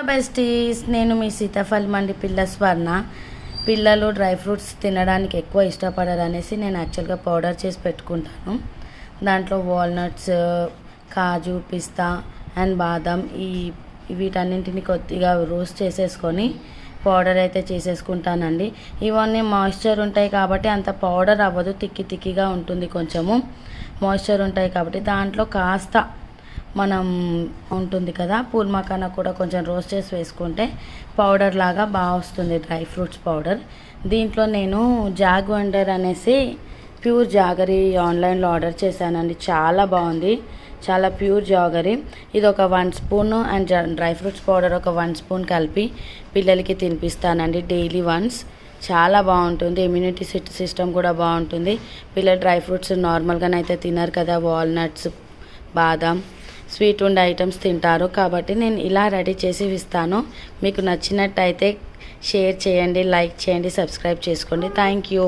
Hello besties నేను మీ సీతాఫల్ మండి పిల్ల స్వర్ణ. పిల్లలు డ్రై ఫ్రూట్స్ తినడానికి ఎక్కువ ఇష్టపడరు అనేసి నేను యాక్చువల్గా పౌడర్ చేసి పెట్టుకుంటాను. దాంట్లో వాల్నట్స్ కాజు పిస్తా అండ్ బాదం ఈ వీటన్నింటిని కొద్దిగా రోస్ట్ చేసేసుకొని పౌడర్ అయితే చేసేసుకుంటానండి. ఇవన్నీ మాయిశ్చర్ ఉంటాయి కాబట్టి అంత పౌడర్ అవ్వదు తిక్కి తిక్కిగా ఉంటుంది కొంచెము. మాయిశ్చర్ ఉంటాయి కాబట్టి దాంట్లో కాస్త మనం ఉంటుంది కదా పూల్ మకానా కూడా కొంచెం రోస్ట్ చేసి వేసుకుంటే పౌడర్ లాగా బాగా వస్తుంది డ్రై ఫ్రూట్స్ పౌడర్. దీంట్లో నేను జాగ్ వండర్ అనేసి ప్యూర్ జాగరీ ఆన్లైన్లో ఆర్డర్ చేశానండి. చాలా బాగుంది. చాలా ప్యూర్ జాగరీ. ఇది ఒక one spoon and dry fruits powder ఒక వన్ స్పూన్ కలిపి పిల్లలకి తినిపిస్తానండి డైలీ వన్స్. చాలా బాగుంటుంది. ఇమ్యూనిటీ సిస్టమ్ కూడా బాగుంటుంది. పిల్లలు డ్రై ఫ్రూట్స్ నార్మల్గానైతే తినరు కదా వాల్నట్స్ బాదం. స్వీట్ ఉండే ఐటమ్స్ తింటారు. కాబట్టి నేను ఇలా రెడీ చేసి ఇస్తాను. మీకు నచ్చినట్టయితే షేర్ చేయండి లైక్ చేయండి సబ్స్క్రైబ్ చేసుకోండి. Thank you.